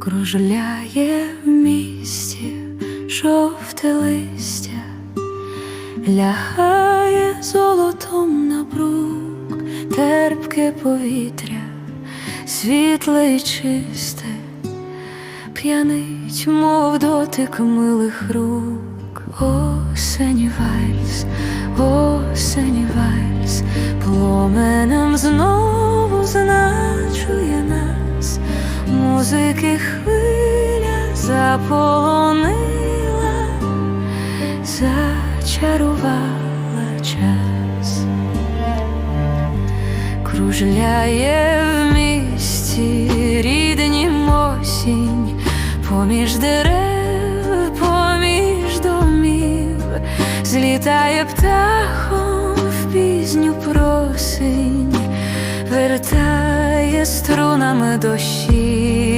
кружляє в місті жовте листя, лягає золотом на брук, терпке повітря, світле і чисте, п'янить, мов дотик милих рук, осень вальс, осень вальс, пломенем знову музики хвиля заполонила, зачарувала час кружляє в місті ріднім осінь, поміж дерев, поміж домів, злітає птахом в пізню просинь, вертає струнами дощі.